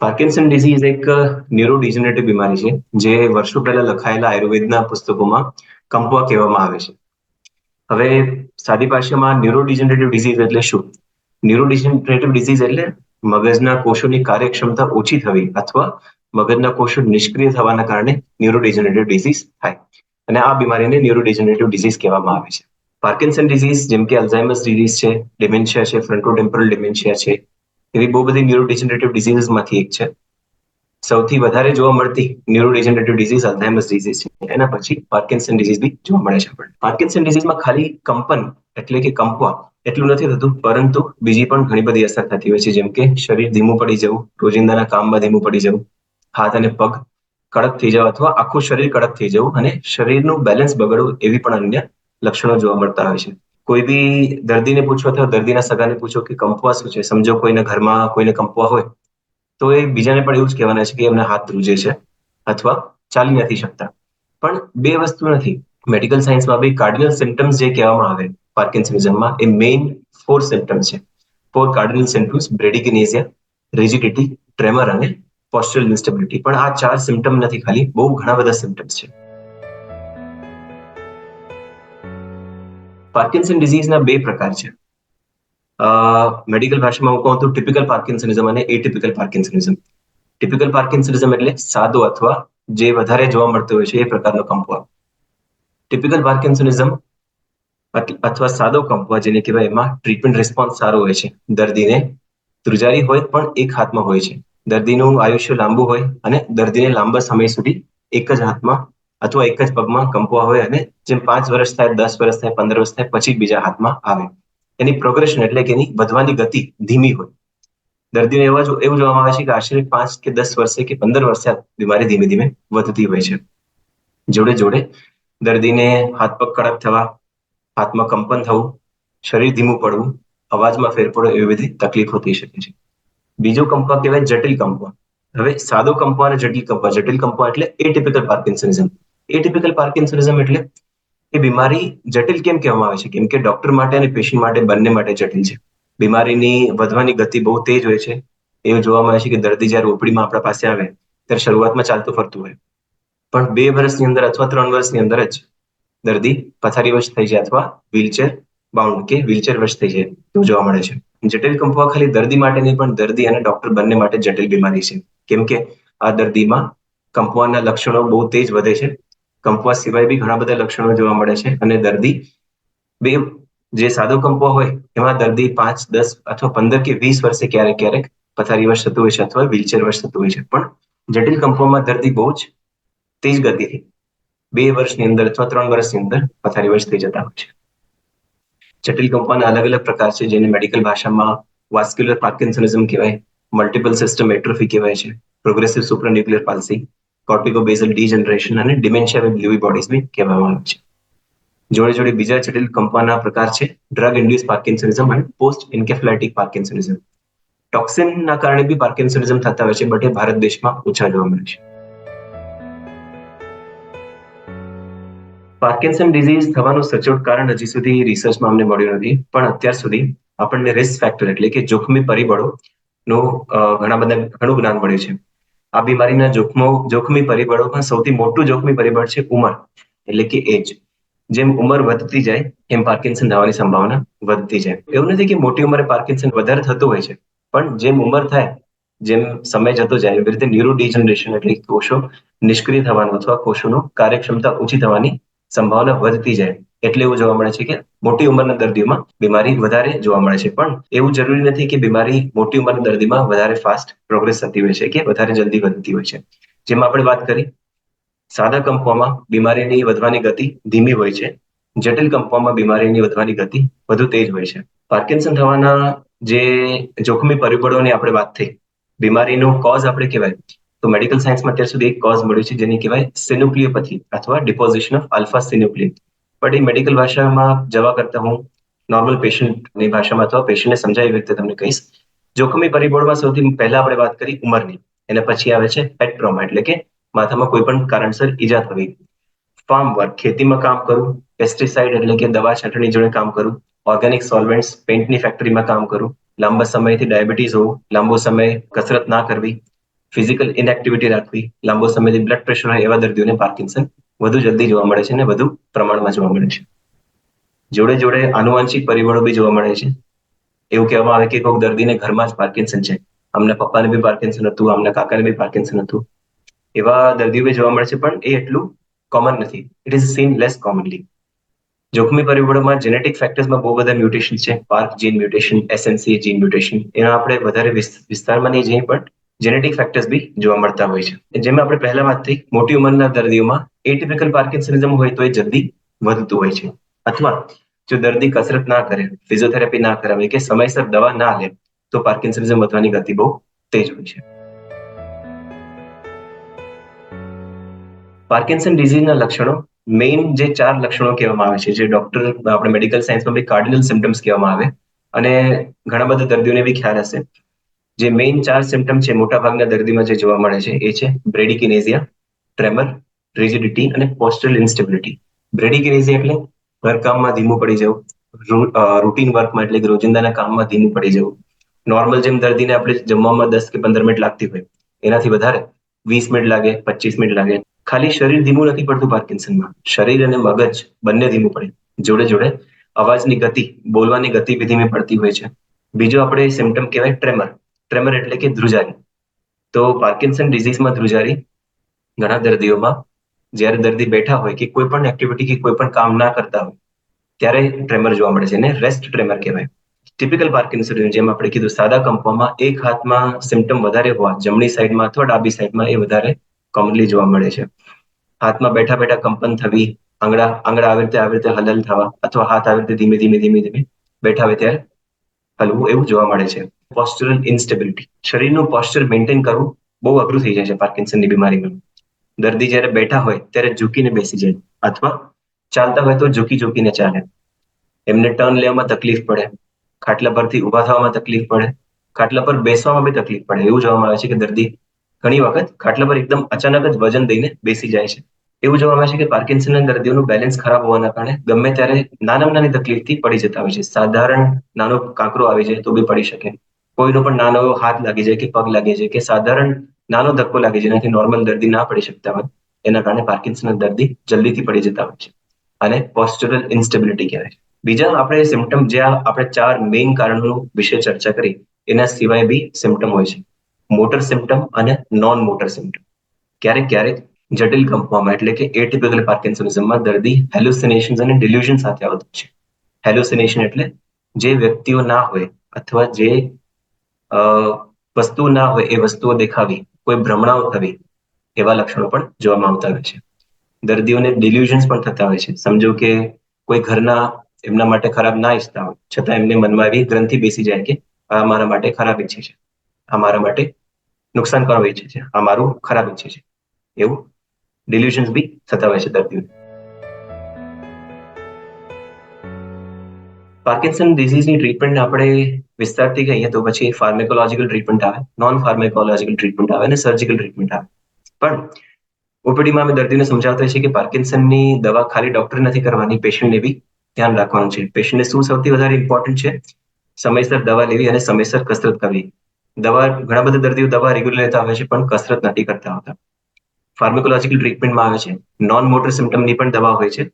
Parkinson disease એક neurodegenerative બીમારી છે, જે વર્ષો પહેલા લખાયેલા આયુર્વેદના પુસ્તકોમાં કંપવા કહેવામાં આવે છે. હવે સાદી ભાષામાં ન્યુરોડિજનરેટિવ ડિઝીઝ એટલે શું? ન્યુરોડિજનરેટિવ ડિઝીઝ એટલે મગજના કોષોની કાર્યક્ષમતા ઓછી થવી અથવા મગજના કોષો નિષ્ક્રિય થવાના કારણે ન્યુરોડિજનરેટિવ ડિઝીઝ થાય. અને આ બીમારીને ન્યુરોડિજનરેટિવ ડિઝીઝ કહેવામાં આવે છે. પાર્કિન્સન ડિઝીઝ જેમ કે અલ્ઝાઇમર્સ ડિઝીઝ છે ડિમેન્શિયા છે ફ્રન્ટોટેમ્પરલ ડિમેન્શિયા છે એવી બહુ બધી ન્યુરોડિજનરેટિવ ડિઝીઝમાંથી એક છે. સૌથી વધારે જોવા મળતી ન્યુરોડિજનરેટિવ ડિઝીઝ અલ્ઝાઇમર્સ ડિઝીઝ છે. એના પછી પાર્કિન્સન ડિઝીઝ બી જોવા મળે છે. આપણને પાર્કિન્સન ડિઝીઝમાં ખાલી કંપન એટલે કે કંપવા એટલું નથી થતું, પરંતુ બીજી પણ ઘણી બધી અસર થતી હોય છે. જેમ કે શરીર ધીમું પડી જવું, રોજિંદાના કામમાં ધીમું પડી જવું, હાથ અને પગ કડક થઈ જવા અથવા આખું શરીર કડક થઈ જવું અને શરીરનું બેલેન્સ બગડવું એવી પણ અન્ય લક્ષણો જોવા મળતા હોય છે. કોઈ બી દર્દીને પૂછો અથવા દર્દીના સગાને પૂછો કે કંપવા શું છે? સમજો કોઈને ઘરમાં કોઈને કંપવા હોય, તો એ બીજાને પણ એવું જ કહેવાના છે કે એમને હાથ ધ્રુજે છે અથવા ચાલી નથી શકતા. પણ બે વસ્તુ નથી. મેડિકલ સાયન્સમાં બી કાર્ડિનલ સિમ્ટમ્સ જે કહેવામાં આવે પાર્કિન્સનિઝમમાં, એ મેઇન ફોર સિમ્ટમ્સ છે. Four cardinal symptoms bradykinesia rigidity tremor અને પોસ્ચરલ ઇન્સ્ટેબિલિટી પણ આ ચાર સિમ્ટમ નથી ખાલી, બહુ ઘણા બધા સિમ્ટમ્સ છે. પાર્કિન્સન ડિઝીઝના બે પ્રકાર છે. મેડિકલ ભાષામાં હું કહું તો ટિપિકલ પાર્કિન્સનિઝમ અને એટિપિકલ પાર્કિન્સનિઝમ ટિપિકલ પાર્કિન્સનિઝમ એટલે સાદો અથવા જે વધારે જોવા મળતો હોય છે એ પ્રકારનો કંપવા ટિપિકલ પાર્કિન્સનિઝમ અથવા સાદો કંપવા જેને કહેવાય એમાં ટ્રીટમેન્ટ રિસ્પોન્સ સારો હોય છે. દર્દીને ધ્રુજારી હોય પણ એક હાથમાં હોય છે. દર્દીનું આયુષ્ય લાંબુ હોય અને દર્દીને લાંબા સમય સુધી એક જ હાથમાં અથવા એક જ પગમાં કંપવા હોય અને જેમ પાંચ વર્ષ થાય, દસ વર્ષ થાય, પંદર વર્ષ થાય, પછી બીજા હાથમાં આવે. એની પ્રોગ્રેશન એટલે કે એની વધવાની ગતિ ધીમી હોય. દર્દીને એવા એવું જોવામાં આવે છે કે આશરે પાંચ કે દસ વર્ષે કે પંદર વર્ષે બીમારી ધીમે ધીમે વધતી હોય છે. જોડે જોડે દર્દીને હાથ પગ કડક થવા, હાથમાં કંપન થવું, શરીર ધીમું પડવું, અવાજમાં ફેર એવી બધી તકલીફો થઈ શકે છે. બીજો કંપવા કહેવાય જટિલ કંપવા હવે સાદો કંપવા અને જટિલ કંપવા જટિલ કંપવા એટલે એટિપિકલ પાર્કિન્સનિઝમ એટિપિકલ પાર્કિન્સનિઝમ એટલે એ બીમારી જટિલ કેમ કહેવામાં આવે છે? કેમ કે ડોક્ટર માટે અને પેશન્ટ માટે બંને માટે જટિલ છે. બીમારીની વધવાની ગતિ બહુ તેજ હોય છે. એવું જોવામાં આવે છે કે દર્દી જ્યારે ઓપડીમાં આપણા પાસે આવે, ત્યારે શરૂઆતમાં ચાલતું ફરતું હોય. પણ બે વર્ષની અંદર અથવા ત્રણ વર્ષની અંદર જ દર્દી પથારી વશ થઈ જાય અથવા વ્હીલચેર બાઉન્ડ કે વ્હીલચેર વશ થઈ જાય એવું જોવા મળે છે. જટિલ કંપવા ખાલી દર્દી માટે નહીં, પણ દર્દી અને ડોક્ટર બંને માટે જટિલ બીમારી છે. કેમ કે આ દર્દીમાં કંપવાના લક્ષણો બહુ તેજ વધે છે. કંપવા સિવાય બી ઘણા બધા લક્ષણો જોવા મળે છે અને દર્દી બે, જે સાદો કંપવા હોય એમાં દર્દી પાંચ, દસ અથવા પંદર કે વીસ વર્ષે ક્યારેક ક્યારેક પથારી વર્ષ થતું હોય છે અથવા વ્હીલચેર વર્ષ થતું હોય છે. પણ જટિલ કંપવામાં દર્દી બહુ જ તેજ ગતિથી બે વર્ષની અંદર અથવા ત્રણ વર્ષની અંદર પથારી વર્ષ થઈ જતા હોય છે. જટિલ કંપવાના અલગ અલગ પ્રકાર છે જેને મેડિકલ ભાષામાં વાસ્ક્યુલર પાર્કિન્સનિઝમ કહેવાય મલ્ટિપલ સિસ્ટમ એટ્રોફી કહેવાય છે progressive supranuclear palsy corticobasal degeneration અને ડિમેન્શિયા વિથ લ્યુવી બોડીઝ બી કહેવામાં આવે છે. જોડે જોડે બીજા જટિલ કંપનના પ્રકાર છે ડ્રગ ઇન્ડ્યુસ પાર્કિન્સનિઝમ અને પોસ્ટ ઇન્કેફ્લાઇટિક પાર્કિન્સનિઝમ ટોક્સિનના કારણે બી પાર્કિન્સનિઝમ થતા હોય છે, બટ એ ભારત દેશમાં ઓછા જોવા મળે છે. પાર્કિન્સન ડિઝીઝ થવાનું સચોટ કારણ હજી સુધી રિસર્ચમાં અમને મળ્યું નથી, પણ અત્યાર સુધી આપણને રિસ્ક ફેક્ટર એટલે કે જોખમી પરિબળો નું ઘણા બધા, ઘણું જ્ઞાન મળ્યું છે. આ બીમારીના જોખમો, જોખમી પરિબળોમાં સૌથી મોટું જોખમી પરિબળ છે ઉંમર, એટલે કે એજ જેમ ઉંમર વધતી જાય, એમ પાર્કિન્સન થવાની સંભાવના વધતી જાય. એવું નથી કે મોટી ઉંમરે પાર્કિન્સન વધારે થતું હોય છે, પણ જેમ ઉંમર થાય, જેમ સમય જતો જાય, એવી રીતે ન્યુરો ડિજનરેશન એટલે કોષો નિષ્ક્રિય થવાનું અથવા કોષોનો કાર્યક્ષમતા ઓછી થવાની સંભાવના વધતી જાય. એટલે એવું જોવા મળે છે કે મોટી ઉંમરના દર્દીઓમાં બીમારી વધારે જોવા મળે છે. પણ એવું જરૂરી નથી કે બીમારી મોટી ઉંમરના દર્દીમાં વધારે ફાસ્ટ પ્રોગ્રેસ થતી હોય છે કે વધારે જલ્દી વધતી હોય છે. જેમ આપણે વાત કરી, સાદા કંપવામાં બીમારીની વધવાની ગતિ ધીમી હોય છે, જટિલ કંપવામાં બીમારીની વધવાની ગતિ વધુ તેજ હોય છે. પાર્કિન્સન થવાના જે જોખમી પરિબળોની આપણે વાત થઈ, બીમારીનો કોઝ આપણે કહેવાય. તો મેડિકલ સાયન્સમાં અત્યાર સુધી એક કોઝ મળ્યું છે જેને કહેવાય સિન્યુક્લિયોપથી અથવા ડિપોઝિશન ઓફ આલ્ફા સિન્યુક્લિયન પણ એ મેડિકલ ભાષામાં જવા કરતા હું નોર્મલ પેશન્ટની ભાષામાં અથવા પેશન્ટને સમજાવી વ્યક્તિ તમને કહીશ. જોખમી પરિબળમાં સૌથી પહેલા આપણે વાત કરી ઉંમરની. એના પછી આવે છે પેટ ટ્રોમા એટલે કે માથામાં કોઈ પણ કારણસર ઈજા થવી ફાર્મ વર્ક ખેતીમાં કામ કરવું પેસ્ટિસાઇડ એટલે કે દવા છાંટણી જોડે કામ કરવું ઓર્ગેનિક સોલ્વેન્ટ્સ પેન્ટની ફેક્ટરીમાં કામ કરવું લાંબા સમયથી ડાયાબિટીસ હોવું લાંબો સમય કસરત ના કરવી ફિઝિકલ ઇનએક્ટિવિટી રાખવી, લાંબો સમયથી બ્લડ પ્રેશર હોય એવા દર્દીઓને પાર્કિન્સન વધુ જલ્દી જોવા મળે છે અને વધુ પ્રમાણમાં જોવા મળે છે. જોડે જોડે આનુવાંશિક પરિબળો બી જોવા મળે છે. એવું કહેવામાં આવે કે કોઈક દર્દીને ઘરમાં જ પાર્કિન્સન છે. અમને પપ્પાને બી પાર્કિન્સન હતું અમને કાકાને બી પાર્કિન્સન હતું. એવા દર્દીઓ બી જોવા મળે છે, પણ એ એટલું કોમન નથી. It is seen less commonly જોખમી પરિબળોમાં જેનેટિક ફેક્ટર્સમાં બહુ બધા મ્યુટેશન છે. PARK gene mutation SNC gene mutation એના આપણે વધારે વિસ્તારમાં નહીં જઈએ પણ જેનેટિક ફેક્ટર્સ બી જોવા મળતા હોય છે. જેમાં આપણે પહેલા વાત થઈ, મોટી ઉંમરના દર્દીઓમાં એટિપિકલ પાર્કિન્સનિઝમ હોય તો એ જલ્દી વધતું હોય છે. અથવા જો દર્દી કસરત ના કરે ફિઝિયોથેરાપી ના કરાવે કે સમયસર દવા ના લે, તો પાર્કિન્સનિઝમ વધવાની ગતિ બહુ તેજ હોય છે. પાર્કિન્સન ડિઝીઝના લક્ષણો મેઇન જે ચાર લક્ષણો કહેવામાં આવે છે, જે ડોક્ટર આપણે મેડિકલ સાયન્સમાં બી કાર્ડિનલ સિમ્ટમ્સ કહેવામાં આવે. અને ઘણા બધા દર્દીઓને બી ખ્યાલ હશે. જે મેઇન ચાર સિમ્ટમ છે, મોટાભાગના દર્દીમાં જે જોવા મળે છે, એ છે બ્રેડિકિનેઝિયા ટ્રેમર રિજિડિટી અને પોસ્ટલ ઇન્સ્ટેબિલિટી બ્રેડિકિનેઝિયા એટલે ઘરકામમાં ધીમું પડી જવું રૂટીન વર્કમાં એટલે કે રોજિંદાના કામમાં ધીમું પડી જવું. નોર્મલ જેમ દર્દીને આપણે જમવામાં દસ કે પંદર મિનિટ લાગતી હોય, એનાથી વધારે વીસ મિનિટ લાગે, પચીસ મિનિટ લાગે. ખાલી શરીર ધીમું નથી પડતું પાર્કિન્સનમાં. શરીર અને મગજ બંને ધીમું પડે. જોડે જોડે અવાજની ગતિ, બોલવાની ગતિ બી ધીમી પડતી હોય છે. બીજો આપણે સિમ્ટમ કહેવાય ટ્રેમર ટ્રેમર એટલે કે ધ્રુજારી. તો પાર્કિન્સન ડિઝીઝમાં ધ્રુજારી ઘણા દર્દીઓમાં, જ્યારે દર્દી બેઠા હોય કે કોઈ પણ એક્ટિવિટી કે કોઈ પણ કામ ના કરતા હોય, ત્યારે ટ્રેમર જોવા મળે છે એને રેસ્ટ ટ્રેમર કહેવાય. ટિપિકલ પાર્કિન્સન જેમ આપણે કીધું, સાદા કંપોમાં એક હાથમાં સિમ્ટમ વધારે હોવા, જમણી સાઈડમાં અથવા ડાબી સાઈડમાં એ વધારે કોમનલી જોવા મળે છે. હાથમાં બેઠા બેઠા કંપન થવી, આંગળા આંગળા આવી રીતે આવી રીતે હલલ થવા અથવા હાથ આવી રીતે ધીમે ધીમે ધીમે ધીમે બેઠા હોય ત્યારે હલવું એવું જોવા મળે છે. પોસ્ચરલ ઇન્સ્ટેબિલિટી શરીરનું પોસ્ચર મેન્ટેન કરવું બહુ અઘરું થઈ જાય છે પાર્કિન્સનની બીમારીમાં દર્દી જ્યારે બેઠા હોય ત્યારે ઝૂકીને બેસી જાય અથવા ચાલતા હોય તો ઝૂકી ઝૂકીને ચાલે. એમને ટર્ન લેવામાં તકલીફ પડે. ખાટલા પરથી ઊભા થવામાં તકલીફ પડે. ખાટલા પર બેસવામાં બી તકલીફ પડે. એવું જોવામાં આવે છે કે દર્દી ઘણી વખત ખાટલા પર એકદમ અચાનક જ વજન દઈને બેસી જાય છે. એવું જોવા મળે છે કે પાર્કિન્સનના દર્દીઓનું બેલેન્સ ખરાબ હોવાના કારણે ગમે ત્યારે નાનામાં નાની તકલીફથી પડી જતા હોય છે. સાધારણ નાનો કાંકરો આવી જાય તો બી પડી શકે. કોઈનો પણ નાનો હાથ લાગી જાય કે પગ લાગી જાય કે સાધારણ નાનો ધક્કો લાગી જાય એનાથી નોર્મલ દર્દી ના પડી શકતા હોય, એના કારણે પાર્કિન્સનના દર્દી જલ્દીથી પડી જતા હોય છે. અને પોસ્ચરલ ઇન્સ્ટેબિલિટી કહેવાય છે. બીજા આપણે સિમ્ટમ જે આપણે ચાર મેઇન કારણો વિશે ચર્ચા કરી, એના સિવાય બી સિમ્ટમ હોય છે. મોટર સિમ્ટમ અને નોન મોટર સિમ્ટમ ક્યારેક ક્યારેક જટિલ કંપવામાં એટલે કે એટિપિકલ પાર્કિન્સનિઝમમાં દર્દી હેલુસિનેશન અને ડિલ્યુઝન સાથે આવતું છે. હેલુસિનેશન એટલે જે વ્યક્તિઓ ના હોય અથવા જે વસ્તુ ના હોય, એ વસ્તુઓ દેખાવી, કોઈ ભ્રમણાઓ થવી, એવા લક્ષણો પણ જોવામાં આવતા હોય છે. દર્દીઓને ડિલ્યુઝન્સ પણ થતા હોય છે. સમજો કે કોઈ ઘરના એમના માટે ખરાબ ના ઈચ્છતા હોય, છતાં એમને મનમાં એવી ગ્રંથિ બેસી જાય કે આ મારા માટે ખરાબ ઈચ્છે છે. આ મારા માટે નુકસાન કરવા ઈચ્છે છે. આ મારું ખરાબ ઈચ્છે છે. એવું ડિલ્યુશન્સ બી થતા હોય છે દર્દીઓને પાર્કિન્સન ડિઝીઝની ટ્રીટમેન્ટ આપણે વિસ્તારથી કહીએ તો પછી ફાર્મેકોલોજીકલ ટ્રીટમેન્ટ આવે નોન ફાર્મેકોલોજીકલ ટ્રીટમેન્ટ આવે અને સર્જિકલ ટ્રીટમેન્ટ આવે પણ ઓપીડીમાં અમે દર્દીને સમજાવતા છીએ કે પાર્કિન્સનની દવા ખાલી ડોક્ટર નથી કરવાની પેશન્ટને બી ધ્યાન રાખવાનું છે પેશન્ટને શું સૌથી વધારે ઇમ્પોર્ટન્ટ છે સમયસર દવા લેવી અને સમયસર કસરત કરવી દવા ઘણા બધા દર્દીઓ દવા રેગ્યુલર લેતા હોય છે પણ કસરત નથી કરતા હોતા ફાર્મેકોલોજીકલ ટ્રીટમેન્ટમાં આવે છે. નોન મોટર સિમ્ટમની પણ દવા હોય છે.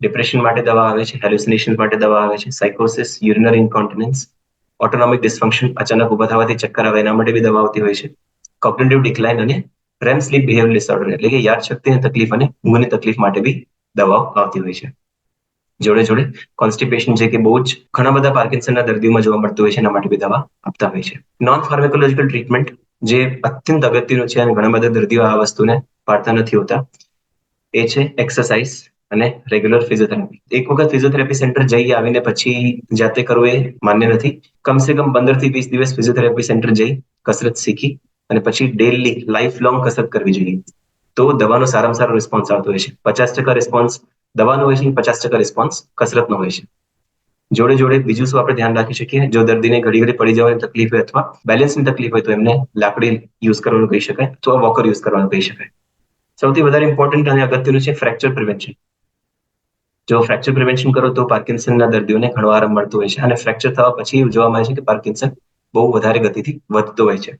ડિપ્રેશન માટે દવા આવે છે હેલ્યુસિનેશન માટે દવા આવે છે સાયકોસિસ યુરિનરી ઇન્કોન્ટિનન્સ ઓટોનોમિક ડિસ્ફંક્શન અચાનક ઊભા થવાથી ચક્કર આવે, એના માટે બી દવા આવતી હોય છે. કોગ્નેટિવ ડિક્લાઇન અને રેમ સ્લીપ બિહેવિયર ડિસઓર્ડર એટલે કે યાદ શક્તિની તકલીફ અને ઊંઘની તકલીફ માટે બી દવાઓ આવતી હોય છે. જોડે જોડે કોન્સ્ટિપેશન છે કે બહુ જ ઘણા બધા પાર્કિન્સનના દર્દીઓમાં જોવા મળતું હોય છે, એના માટે બી દવા આપતા હોય છે. નોન ફાર્મેકોલોજીકલ ટ્રીટમેન્ટ જે અત્યંત અગત્યનું છે અને ઘણા બધા દર્દીઓ આ વસ્તુને પાડતા નથી હોતા. એ છે એક્સરસાઇઝ અને રેગ્યુલર ફિઝિયોથેરાપી એક વખત ફિઝિયોથેરાપી સેન્ટર જઈ આવીને પછી જાતે કરવું એ માન્ય નથી. કમસે કમ પંદરથી વીસ દિવસ ફિઝિયોથેરાપી સેન્ટર જઈ, કસરત શીખી અને પછી ડેલી લાઈફ લોંગ કસરત કરવી જોઈએ. તો દવાનો સારામાં સારો રિસ્પોન્સ આવતો હોય છે. પચાસ ટકા રિસ્પોન્સ દવાનો હોય છે પચાસ ટકા રિસ્પોન્સ કસરતનો હોય છે. જોડે જોડે બીજું શું આપણે ધ્યાન રાખી શકીએ જો દર્દીને ઘડી ઘડી પડી જવાની તકલીફ હોય અથવા બેલેન્સની તકલીફ હોય તો એમને લાકડી યુઝ કરવાનું કહી શકાય અથવા વોકર યુઝ કરવાનું કહી શકાય. સૌથી વધારે ઇમ્પોર્ટન્ટ અને અગત્યનું છે ફ્રેક્ચર પ્રિવેન્શન જો ફ્રેક્ચર પ્રિવેન્શન કરો તો પાર્કિન્સનના દર્દીઓને ઘણો આરામ મળતો હોય છે અને ફ્રેક્ચર થવા પછી જોવા મળે છે કે પાર્કિન્સન બહુ વધારે ગતિથી વધતો હોય છે.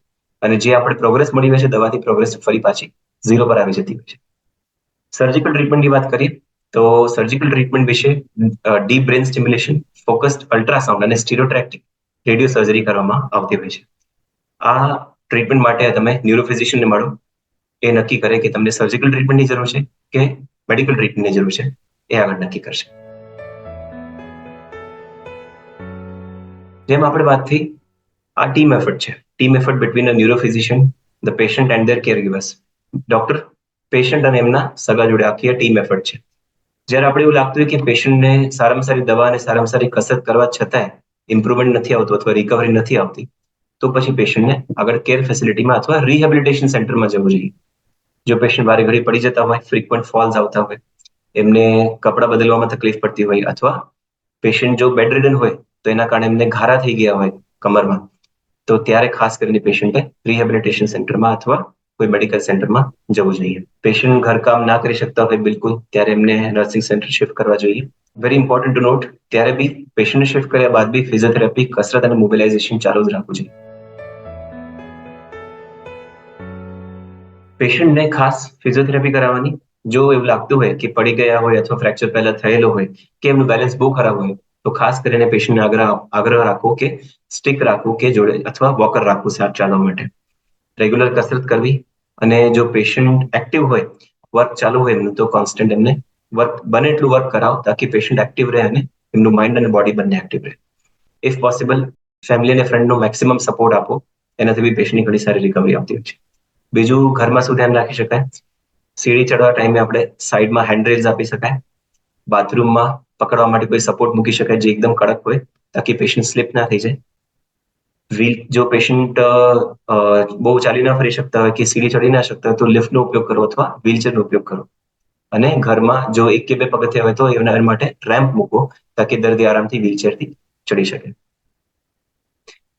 અને જે આપણે પ્રોગ્રેસ મળી હોય છે દવાથી પ્રોગ્રેસ ફરી પાછી ઝીરો પર આવી જતી હોય છે. સર્જિકલ ટ્રીટમેન્ટની વાત કરીએ તો સર્જિકલ ટ્રીટમેન્ટ વિશે deep brain stimulation focused ultrasound અને સ્ટીરોટ્રેક્ટિક રેડિયો સર્જરી કરવામાં આવતી હોય છે. આ ટ્રીટમેન્ટ માટે તમે ન્યુરોફિઝિશિયનને મળો એ નક્કી કરે કે તમને સર્જિકલ ટ્રીટમેન્ટની જરૂર છે કે મેડિકલ ટ્રીટમેન્ટની જરૂર છે, એ આગળ નક્કી કરશે. જેમ આપણે વાત થઈ આ ટીમ એફર્ટ છે. Team effort between a neurophysician the patient and their caregivers doctor patient અને એમના સગા જોડે આખી આ ટીમ એફર્ટ છે. જ્યારે આપણે એવું લાગતું હોય કે પેશન્ટને સારામાં સારી દવા અને સારામાં સારી કસરત કરવા છતાંય ઇમ્પ્રુવમેન્ટ નથી આવતું અથવા રિકવરી નથી આવતી, તો પછી પેશન્ટને આગળ કેર ફેસિલિટીમાં અથવા રિહેબિલિટેશન સેન્ટરમાં જવું જોઈએ. જો પેશન્ટ વારે ઘડી પડી જતા હોય ફ્રિકવન્ટ ફોલ્સ આવતા હોય એમને કપડાં બદલવામાં તકલીફ પડતી હોય અથવા પેશન્ટ જો બેડ રિડન હોય તો એના કારણે એમને ઘારા થઈ ગયા હોય કમરમાં તો ત્યારે ખાસ કરીને પેશન્ટે રિહેબિલિટેશન સેન્ટરમાં અથવા કોઈ મેડિકલ સેન્ટરમાં જવું જોઈએ પેશન્ટ ઘરકામ ના કરી શકતા હોય બિલકુલ ત્યારે એમને નર્સિંગ સેન્ટર શિફ્ટ કરવા જોઈએ વેરી ઇમ્પોર્ટન્ટ ટુ નોટ ત્યારે બી પેશન્ટને શિફ્ટ કર્યા બાદ બી ફિઝિયોથેરાપી કસરત અને મોબિલાઇઝેશન ચાલુ જ રાખવું જોઈએ પેશન્ટને ખાસ ફિઝિયોથેરાપી કરાવવાની જો એવું લાગતું હોય કે પડી ગયા હોય અથવા ફ્રેક્ચર પહેલા થયેલો હોય કે એમનું બેલેન્સ બહુ ખરાબ હોય, તો ખાસ કરીને પેશન્ટને આગ્રહ આગ્રહ રાખો કે સ્ટિક રાખવું કે જોડે અથવા વોકર રાખવું સાથ ચાલવા માટે. રેગ્યુલર કસરત કરવી અને જો પેશન્ટ એક્ટિવ હોય વર્ક ચાલુ હોય એમનું તો કોન્સ્ટન્ટ એમને વર્ક બને એટલું વર્ક કરાવો તાકી પેશન્ટ એક્ટિવ રહે અને એમનું માઇન્ડ અને બોડી બંને એક્ટિવ રહે. ઇફ પોસિબલ ફેમિલી અને ફ્રેન્ડનો મેક્સિમમ સપોર્ટ આપો, એનાથી બી પેશન્ટની ઘણી સારી રિકવરી આવતી હોય છે. બીજું ઘરમાં શું ધ્યાન રાખી શકાય? સીડી ચડવા ટાઈમે આપણે સાઈડમાં હેન્ડરેલ્સ આપી શકાય. બાથરૂમમાં પકડવા માટે કોઈ સપોર્ટ મૂકી શકાય જે એકદમ કડક હોય, તાકી પેશન્ટ સ્લીપ ના થઈ જાય. વ્હીલ જો પેશન્ટ બહુ ચાલી ના ફરી શકતા હોય કે સીડી ચડી ના શકતા હોય તો લિફ્ટનો ઉપયોગ કરો અથવા વ્હીલચેરનો ઉપયોગ કરો. અને ઘરમાં જો એક કે બે પગથિયા હોય તો એના માટે રેમ્પ મૂકો તાકી દર્દી આરામથી વ્હીલચેરથી ચડી શકે.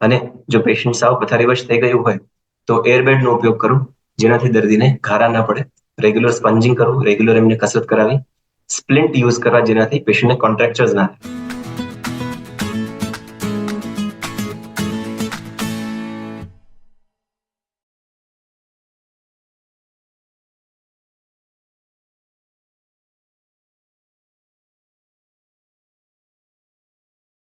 અને જો પેશન્ટ સાવ પથારીવશ થઈ ગયું હોય તો એરબેડનો ઉપયોગ કરો, જેનાથી દર્દીને ઘારા ના પડે. રેગ્યુલર સ્પંજિંગ કરવું રેગ્યુલર એમને કસરત કરાવી. સ્પ્લિન્ટ યુઝ કરવા જેનાથી પેશન્ટને કોન્ટ્રેક્ચર્સ ના થાય.